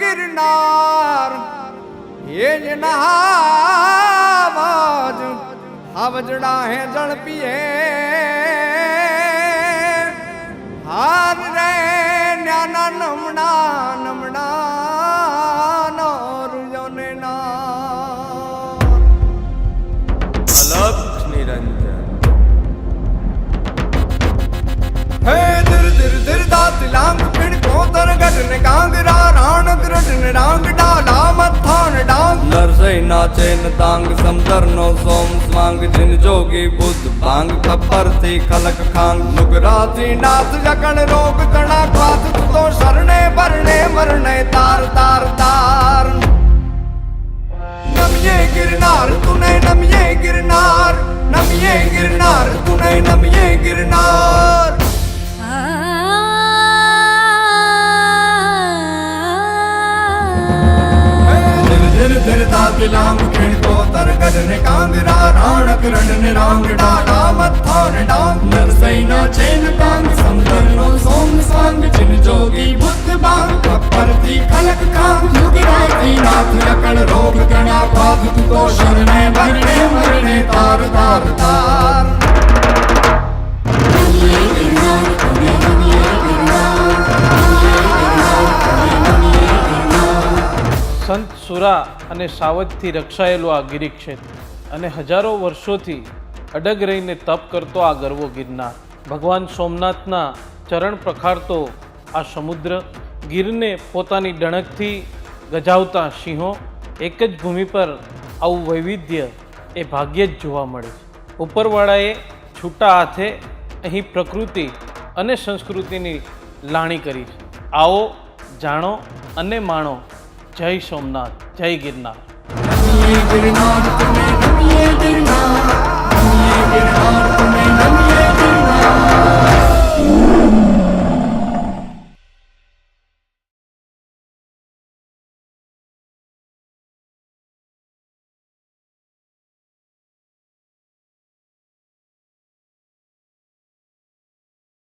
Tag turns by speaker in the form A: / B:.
A: ગિરનાર, એ જ નહાવાજ, હાવજડા હે જળ પીએ. હાર રે નાના નમણા નમણા નોરુયોને ના
B: અલક્ષ નિરંજન નરસઈ નાચે ન તાંગ સમદર નો સોમ સ્વાંગ જીન જોગી બુદ્ધ ભાંગ ખપ્પર થી ખલક ખાંગ
A: નુગરાથી નાથ જકણ રોગ તણા ક્વાથ તો શરણે ભરણે મરણે તાર તાર તાર નમિયે ગિરનાર તુને નમિયે ગિરનાર નમિયે ગિરનાર તુને નમિયે ગિરનાર ધીર ધીર ધીર દાત લાંગ ખીણ કોતર ગઢને કાંગરા રાણ ગ્રઢને રાંગ ડાલા મથાણ ડાંગ નરસૈના ચેન કાંગ સમદરનો સોમ સાંગ જીન જોગી બુદ્ધ બાંગ કપરથી ખલક કાંગ યુગરાતી નાથ લકણ રોગ કણા
C: સંત સુરા અને સાવજથી રક્ષાયેલું આ ગિરિક્ષેત્ર અને હજારો વર્ષોથી અડગ રહીને તપ કરતો આ ગરવો ગિરનાર. ભગવાન સોમનાથના ચરણ પ્રખાડતો આ સમુદ્ર ગીરને પોતાની ડણકથી ગજાવતા સિંહો એક જ ભૂમિ પર આવું વૈવિધ્ય એ ભાગ્યે જ જોવા મળે છે. ઉપરવાળાએ છૂટા હાથે અહીં પ્રકૃતિ અને સંસ્કૃતિની લાણી કરી છે. આવો, જાણો અને માણો જય સોમનાથ જય
A: ગિરનાર.